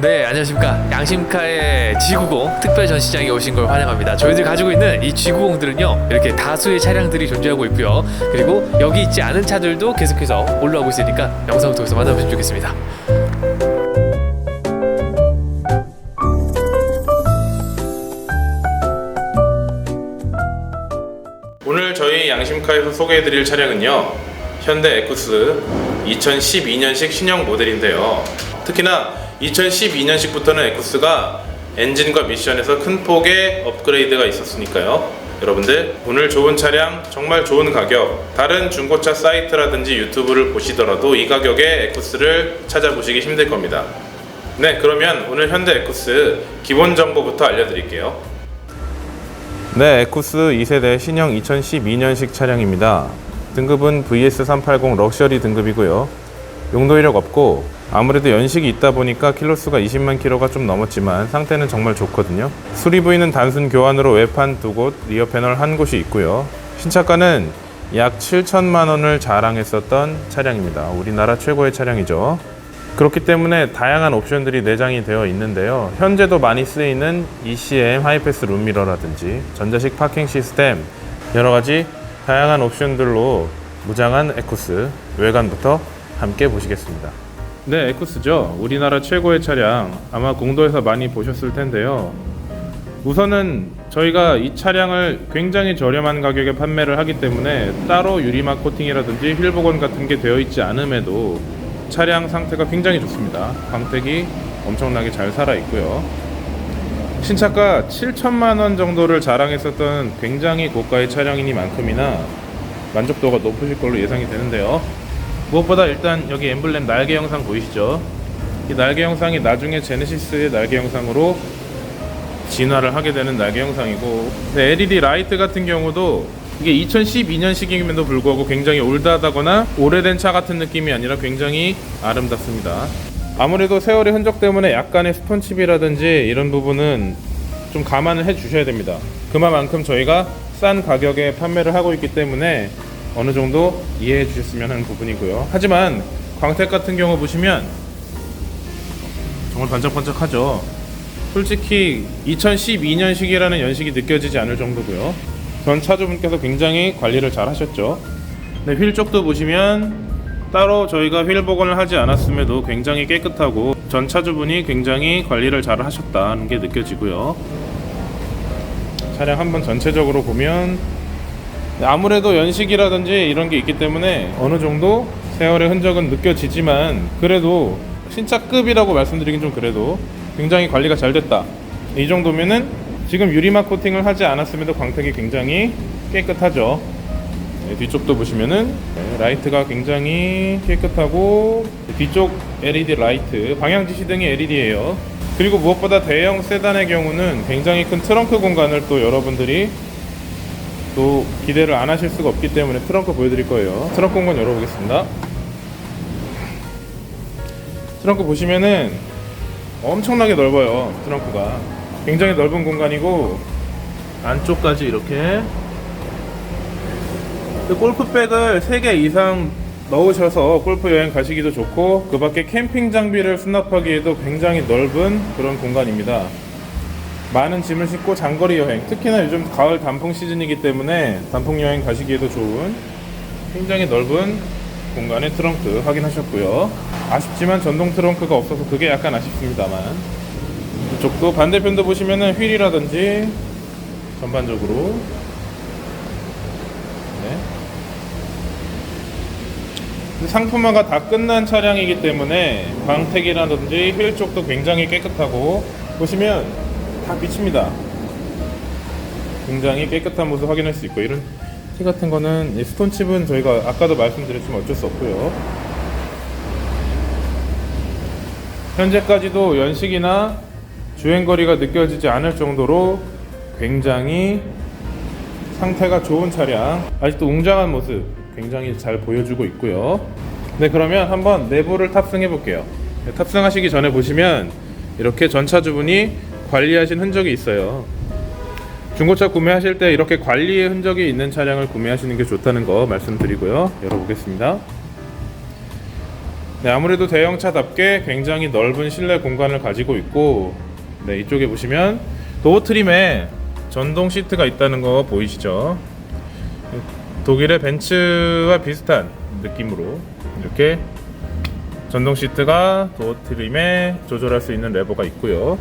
네, 안녕하십니까. 양심카의 G90 특별 전시장에 오신 걸 환영합니다. 저희들 가지고 있는 이 G90들은요, 이렇게 다수의 차량들이 존재하고 있고요. 그리고 여기 있지 않은 차들도 계속해서 올라오고 있으니까 영상을 통해서 만나보시면 좋겠습니다. 오늘 저희 양심카에서 소개해드릴 차량은요 현대 에쿠스 2012년식 신형 모델인데요 특히나 2012년식부터는 에쿠스가 엔진과 미션에서 큰 폭의 업그레이드가 있었으니까요 여러분들 오늘 좋은 차량 정말 좋은 가격 다른 중고차 사이트라든지 유튜브를 보시더라도 이 가격에 에쿠스를 찾아보시기 힘들 겁니다 네 그러면 오늘 현대 에쿠스 기본 정보부터 알려드릴게요 네, 에쿠스 2세대 신형 2012년식 차량입니다. 등급은 VS380 럭셔리 등급이고요. 용도 이력 없고 아무래도 연식이 있다 보니까 킬로수가 20만 킬로가 좀 넘었지만 상태는 정말 좋거든요. 수리 부위는 단순 교환으로 외판 두 곳, 리어 패널 한 곳이 있고요. 신차가는 약 7천만 원을 자랑했었던 차량입니다. 우리나라 최고의 차량이죠. 그렇기 때문에 다양한 옵션들이 내장이 되어 있는데요. 현재도 많이 쓰이는 ECM 하이패스 룸미러라든지 전자식 파킹 시스템 여러 가지 다양한 옵션들로 무장한 에쿠스 외관부터 함께 보시겠습니다. 네, 에쿠스죠. 우리나라 최고의 차량 아마 공도에서 많이 보셨을 텐데요. 우선은 저희가 이 차량을 굉장히 저렴한 가격에 판매를 하기 때문에 따로 유리막 코팅이라든지 휠 복원 같은 게 되어 있지 않음에도 차량 상태가 굉장히 좋습니다. 광택이 엄청나게 잘 살아 있고요. 신차가 7천만 원 정도를 자랑했었던 굉장히 고가의 차량이니만큼이나 만족도가 높으실 걸로 예상이 되는데요. 무엇보다 일단 여기 엠블렘 날개 영상 보이시죠? 이 날개 영상이 나중에 제네시스의 날개 영상으로 진화를 하게 되는 날개 영상이고 네, LED 라이트 같은 경우도 이게 2012년식임에도 불구하고 굉장히 올드하다거나 오래된 차 같은 느낌이 아니라 굉장히 아름답습니다. 아무래도 세월의 흔적 때문에 약간의 스톤칩이라든지 이런 부분은 좀 감안을 해 주셔야 됩니다. 그만큼 저희가 싼 가격에 판매를 하고 있기 때문에 어느 정도 이해해 주셨으면 하는 부분이고요. 하지만 광택 같은 경우 보시면 정말 반짝반짝하죠. 솔직히 2012년식이라는 연식이 느껴지지 않을 정도고요. 전 차주분께서 굉장히 관리를 잘 하셨죠. 네, 휠 쪽도 보시면 따로 저희가 휠 복원을 하지 않았음에도 굉장히 깨끗하고 전 차주분이 굉장히 관리를 잘 하셨다는 게 느껴지고요. 차량 한번 전체적으로 보면 네, 아무래도 연식이라든지 이런 게 있기 때문에 어느 정도 세월의 흔적은 느껴지지만 그래도 신차급이라고 말씀드리긴 좀 그래도 굉장히 관리가 잘 됐다. 이 정도면은 지금 유리막 코팅을 하지 않았음에도 광택이 굉장히 깨끗하죠. 네, 뒤쪽도 보시면은 네, 라이트가 굉장히 깨끗하고 뒤쪽 LED 라이트, 방향 지시등이 LED예요. 그리고 무엇보다 대형 세단의 경우는 굉장히 큰 트렁크 공간을 또 여러분들이 또 기대를 안 하실 수가 없기 때문에 트렁크 보여드릴 거예요. 트렁크 공간 열어보겠습니다. 트렁크 보시면은 엄청나게 넓어요. 트렁크가 굉장히 넓은 공간이고 안쪽까지 이렇게 그 골프백을 3개 이상 넣으셔서 골프 여행 가시기도 좋고 그 밖에 캠핑 장비를 수납하기에도 굉장히 넓은 그런 공간입니다. 많은 짐을 싣고 장거리 여행, 특히나 요즘 가을 단풍 시즌이기 때문에 단풍 여행 가시기에도 좋은 굉장히 넓은 공간의 트렁크 확인하셨고요. 아쉽지만 전동 트렁크가 없어서 그게 약간 아쉽습니다만 이쪽도 반대편도 보시면은 휠이라든지 전반적으로 네. 상품화가 다 끝난 차량이기 때문에 광택이라든지 휠 쪽도 굉장히 깨끗하고 보시면 다 비칩니다. 굉장히 깨끗한 모습 확인할 수 있고 이런 티 같은 거는 이 스톤 칩은 저희가 아까도 말씀드렸지만 어쩔 수 없고요. 현재까지도 연식이나 주행거리가 느껴지지 않을 정도로 굉장히 상태가 좋은 차량 아직도 웅장한 모습 굉장히 잘 보여주고 있고요 네 그러면 한번 내부를 탑승해 볼게요 네, 탑승하시기 전에 보시면 이렇게 전차 주분이 관리하신 흔적이 있어요 중고차 구매하실 때 이렇게 관리의 흔적이 있는 차량을 구매하시는 게 좋다는 거 말씀드리고요 열어보겠습니다 네, 아무래도 대형차답게 굉장히 넓은 실내 공간을 가지고 있고 네, 이쪽에 보시면 도어 트림에 전동 시트가 있다는 거 보이시죠? 독일의 벤츠와 비슷한 느낌으로 이렇게 전동 시트가 도어 트림에 조절할 수 있는 레버가 있고요.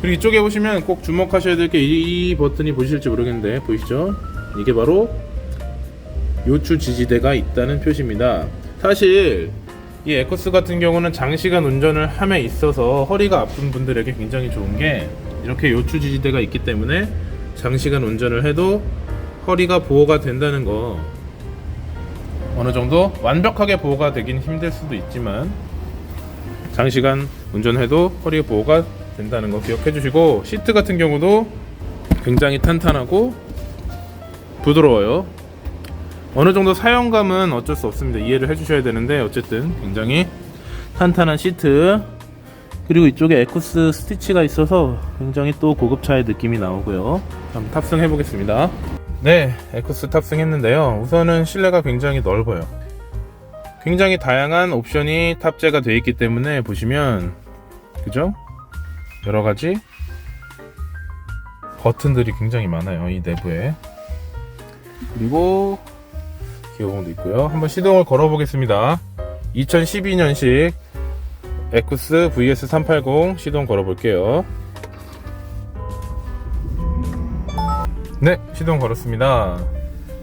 그리고 이쪽에 보시면 꼭 주목하셔야 될 게 이 버튼이 보이실지 모르겠는데 보이시죠? 이게 바로 요추 지지대가 있다는 표시입니다. 사실 이 에코스 같은 경우는 장시간 운전을 함에 있어서 허리가 아픈 분들에게 굉장히 좋은 게 이렇게 요추 지지대가 있기 때문에 장시간 운전을 해도 허리가 보호가 된다는 거 어느 정도 완벽하게 보호가 되긴 힘들 수도 있지만 장시간 운전해도 허리 보호가 된다는 거 기억해 주시고 시트 같은 경우도 굉장히 탄탄하고 부드러워요. 어느 정도 사용감은 어쩔 수 없습니다. 이해를 해 주셔야 되는데 어쨌든 굉장히 탄탄한 시트 그리고 이쪽에 에쿠스 스티치가 있어서 굉장히 또 고급차의 느낌이 나오고요. 한번 탑승해 보겠습니다. 네, 에쿠스 탑승했는데요. 우선은 실내가 굉장히 넓어요. 굉장히 다양한 옵션이 탑재가 되어 있기 때문에 보시면 그죠? 여러 가지 버튼들이 굉장히 많아요. 이 내부에. 그리고 기어봉도 있고요. 한번 시동을 걸어 보겠습니다. 2012년식 에쿠스 VS380 시동 걸어 볼게요. 네, 시동 걸었습니다.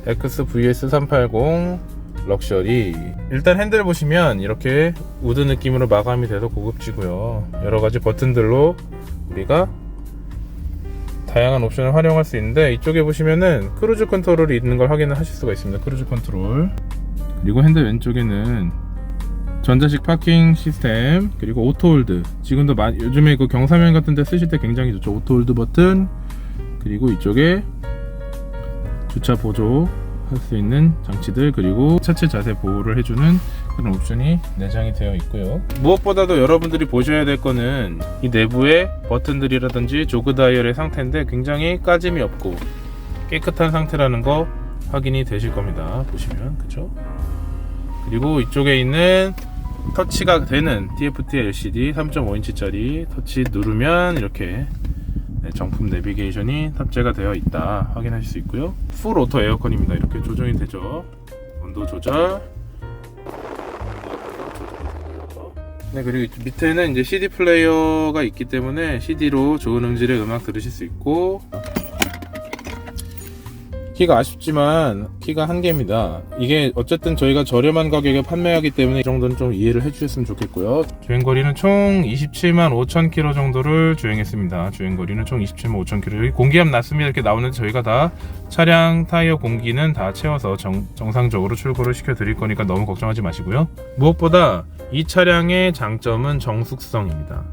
엑스 VS380 럭셔리. 일단 핸들 보시면 이렇게 우드 느낌으로 마감이 돼서 고급지고요. 여러 가지 버튼들로 우리가 다양한 옵션을 활용할 수 있는데 이쪽에 보시면은 크루즈 컨트롤이 있는 걸 확인을 하실 수가 있습니다. 크루즈 컨트롤. 그리고 핸들 왼쪽에는 전자식 파킹 시스템 그리고 오토홀드 지금도 마, 요즘에 그 경사면 같은 데 쓰실 때 굉장히 좋죠 오토홀드 버튼 그리고 이쪽에 주차 보조 할 수 있는 장치들 그리고 차체 자세 보호를 해주는 그런 옵션이 내장이 되어 있고요. 무엇보다도 여러분들이 보셔야 될 거는 이 내부의 버튼들이라든지 조그 다이얼의 상태인데 굉장히 까짐이 없고 깨끗한 상태라는 거 확인이 되실 겁니다. 보시면 그쵸? 그리고 이쪽에 있는 터치가 되는 TFT LCD 3.5인치짜리 터치 누르면 이렇게 네, 정품 내비게이션이 탑재가 되어 있다. 확인하실 수 있고요. 풀 오토 에어컨입니다. 이렇게 조정이 되죠. 온도 조절. 네 그리고 밑에는 이제 CD 플레이어가 있기 때문에 CD로 좋은 음질의 음악 들으실 수 있고 키가 아쉽지만 키가 한 개입니다. 이게 어쨌든 저희가 저렴한 가격에 판매하기 때문에 이 정도는 좀 이해를 해주셨으면 좋겠고요. 주행거리는 총 27만 5천 킬로 정도를 주행했습니다. 주행거리는 총 27만 5천 킬로. 공기압 낮습니다. 이렇게 나오는데 저희가 다 차량 타이어 공기는 다 채워서 정, 정상적으로 출고를 시켜드릴 거니까 너무 걱정하지 마시고요. 무엇보다 이 차량의 장점은 정숙성입니다.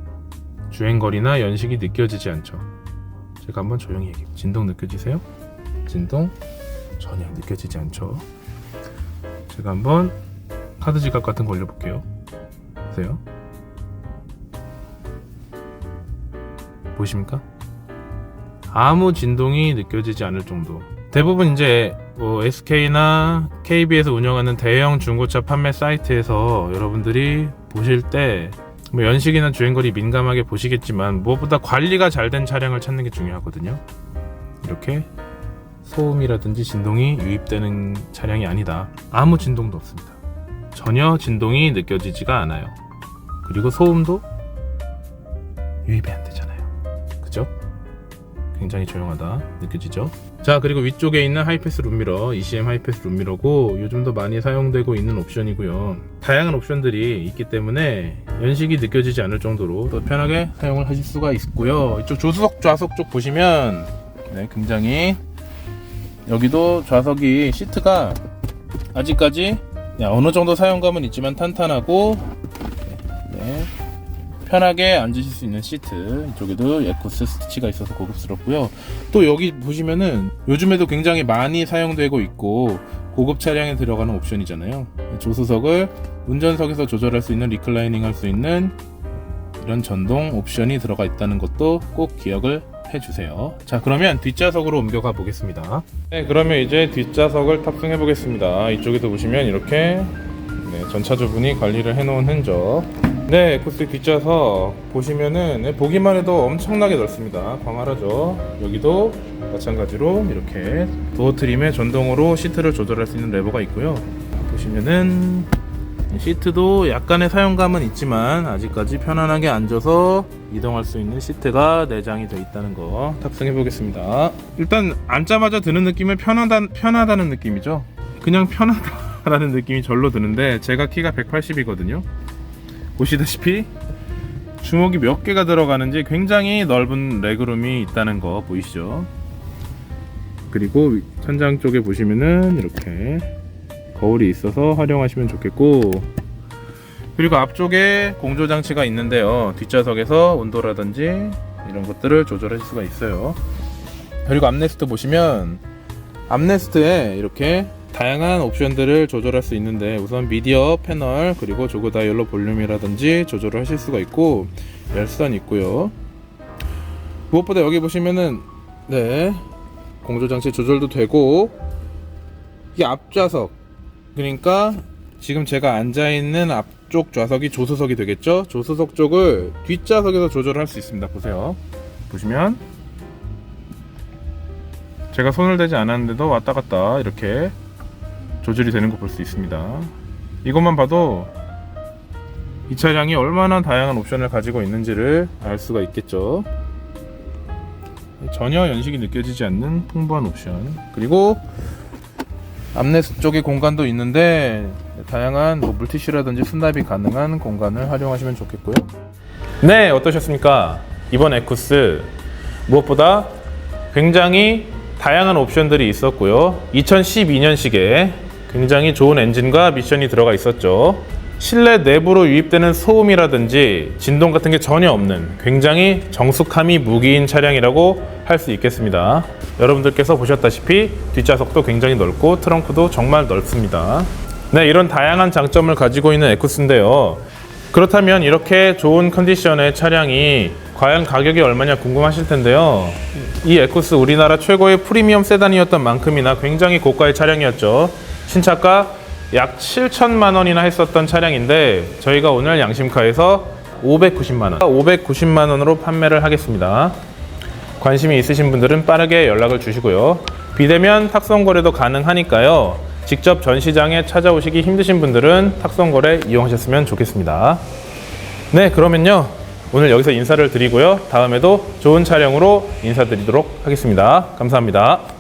주행거리나 연식이 느껴지지 않죠. 제가 한번 조용히 얘기해. 진동 느껴지세요? 진동 전혀 느껴지지 않죠. 제가 한번 카드 지갑 같은 거 올려볼게요. 보세요. 보이십니까? 아무 진동이 느껴지지 않을 정도. 대부분 이제 뭐 SK나 KB에서 운영하는 대형 중고차 판매 사이트에서 여러분들이 보실 때 뭐 연식이나 주행거리 민감하게 보시겠지만 무엇보다 관리가 잘 된 차량을 찾는 게 중요하거든요. 이렇게 소음이라든지 진동이 유입되는 차량이 아니다. 아무 진동도 없습니다. 전혀 진동이 느껴지지가 않아요. 그리고 소음도 유입이 안 되잖아요. 그죠? 굉장히 조용하다 느껴지죠? 자 그리고 위쪽에 있는 하이패스 룸미러 ECM 하이패스 룸미러고 요즘도 많이 사용되고 있는 옵션이고요 다양한 옵션들이 있기 때문에 연식이 느껴지지 않을 정도로 더 편하게 사용을 하실 수가 있고요 이쪽 조수석 좌석 쪽 보시면 네, 굉장히 여기도 좌석이 시트가 아직까지 네, 어느 정도 사용감은 있지만 탄탄하고 네, 편하게 앉으실 수 있는 시트. 이쪽에도 에코스 스티치가 있어서 고급스럽고요. 또 여기 보시면은 요즘에도 굉장히 많이 사용되고 있고 고급 차량에 들어가는 옵션이잖아요. 조수석을 운전석에서 조절할 수 있는 리클라이닝 할 수 있는 이런 전동 옵션이 들어가 있다는 것도 꼭 기억을 해주세요 자 그러면 뒷좌석으로 옮겨가 보겠습니다 네 그러면 이제 뒷좌석을 탑승해 보겠습니다 이쪽에도 보시면 이렇게 네, 전차주분이 관리를 해놓은 흔적. 네, 에쿠스 뒷좌석 보시면은 네, 보기만 해도 엄청나게 넓습니다. 광활하죠. 여기도 마찬가지로 이렇게 도어 트림에 전동으로 시트를 조절할 수 있는 레버가 있고요. 보시면은 시트도 약간의 사용감은 있지만 아직까지 편안하게 앉아서 이동할 수 있는 시트가 내장이 되어 있다는 거 탑승해 보겠습니다. 일단 앉자마자 드는 느낌은 편하다, 편하다는 느낌이죠. 그냥 편하다라는 느낌이 절로 드는데 제가 키가 180이거든요. 보시다시피 주먹이 몇 개가 들어가는지 굉장히 넓은 레그룸이 있다는 거 보이시죠? 그리고 천장 쪽에 보시면은 이렇게 거울이 있어서 활용하시면 좋겠고. 그리고 앞쪽에 공조 장치가 있는데요. 뒷좌석에서 온도라든지 이런 것들을 조절하실 수가 있어요. 그리고 암레스트 보시면 암레스트에 이렇게 다양한 옵션들을 조절할 수 있는데 우선 미디어 패널 그리고 조그 다이얼로 볼륨이라든지 조절을 하실 수가 있고 열선 있고요. 무엇보다 여기 보시면은 네 공조 장치 조절도 되고 이게 앞좌석 그러니까 지금 제가 앉아 있는 앞쪽 좌석이 조수석이 되겠죠? 조수석 쪽을 뒷좌석에서 조절할 수 있습니다. 보세요. 보시면 제가 손을 대지 않았는데도 왔다 갔다 이렇게 조절이 되는 거 볼 수 있습니다. 이것만 봐도 이 차량이 얼마나 다양한 옵션을 가지고 있는지를 알 수가 있겠죠. 전혀 연식이 느껴지지 않는 풍부한 옵션. 그리고 암레스 쪽에 공간도 있는데 다양한 뭐 물티슈라든지 수납이 가능한 공간을 활용하시면 좋겠고요. 네, 어떠셨습니까? 이번 에쿠스 무엇보다 굉장히 다양한 옵션들이 있었고요. 2012년식에 굉장히 좋은 엔진과 미션이 들어가 있었죠. 실내 내부로 유입되는 소음이라든지 진동 같은 게 전혀 없는 굉장히 정숙함이 무기인 차량이라고 할 수 있겠습니다. 여러분들께서 보셨다시피 뒷좌석도 굉장히 넓고 트렁크도 정말 넓습니다. 네, 이런 다양한 장점을 가지고 있는 에쿠스인데요. 그렇다면 이렇게 좋은 컨디션의 차량이 과연 가격이 얼마냐 궁금하실 텐데요. 이 에쿠스 우리나라 최고의 프리미엄 세단이었던 만큼이나 굉장히 고가의 차량이었죠. 신차가 약 7천만 원이나 했었던 차량인데 저희가 오늘 양심카에서 590만 원, 590만 원으로 판매를 하겠습니다. 관심이 있으신 분들은 빠르게 연락을 주시고요. 비대면 탁송 거래도 가능하니까요. 직접 전시장에 찾아오시기 힘드신 분들은 탁송 거래 이용하셨으면 좋겠습니다. 네, 그러면요. 오늘 여기서 인사를 드리고요. 다음에도 좋은 촬영으로 인사드리도록 하겠습니다. 감사합니다.